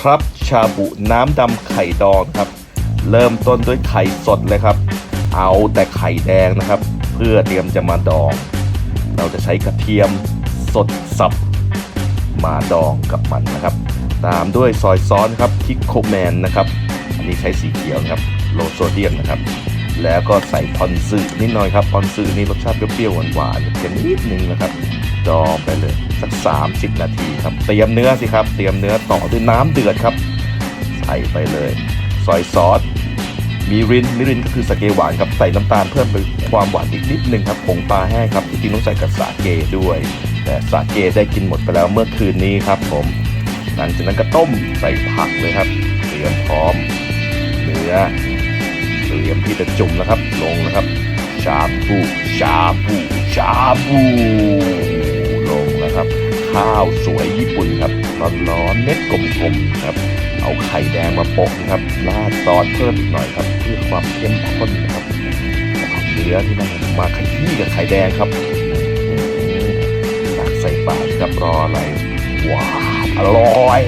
ครับ ชาบุน้ำดำไข่ดองครับ เริ่มต้นด้วยไข่สดเลยครับ เอาแต่ไข่แดงนะครับ เพื่อเตรียมจะมาดอง เราจะใช้กระเทียมสดสับ มาดองกับมันนะครับ ตามด้วยซอยซอสครับคิกโคแมนนะครับ อันนี้ใช้สีเขียวครับโลโซเดียมนะครับ แล้วก็ใส่พอนซึนิดหน่อยครับพอนซึนี่รสชาติเปรี้ยวๆหวานๆเค็มนิดนึงนะครับ ดองไปเลย 30 นาทีครับ เตรียมเนื้อสิครับ เตรียมเนื้อต่อด้วยน้ำเดือดครับ ใส่ไปเลยซอยซอสมีรินมิรินก็คือสาเกหวานครับใส่น้ำตาลเพิ่มไปความหวานอีกนิดนึงครับผงปลาแห้งครับจริงต้องใส่กับสาเกด้วย แต่สาเกได้กินหมดไปแล้วเมื่อคืนนี้ครับ ผม หลังจากนั้นก็ต้มใส่ผักเลยครับเตรียมพร้อม เนื้อเตรียมที่จะจุ่มนะครับ ลงนะครับชาบูชาบูชาบู ข้าวสวยญี่ปุ่นครับร้อนๆเม็ดกลมๆครับ เอาไข่แดงมาโปะครับราดซอสเพิ่มอีกหน่อยครับเพื่อความเข้มข้นนะครับเนื้อที่นั่นมาขยี้กับไข่แดงครับตักใส่ปากครับรออะไรว้าอร่อย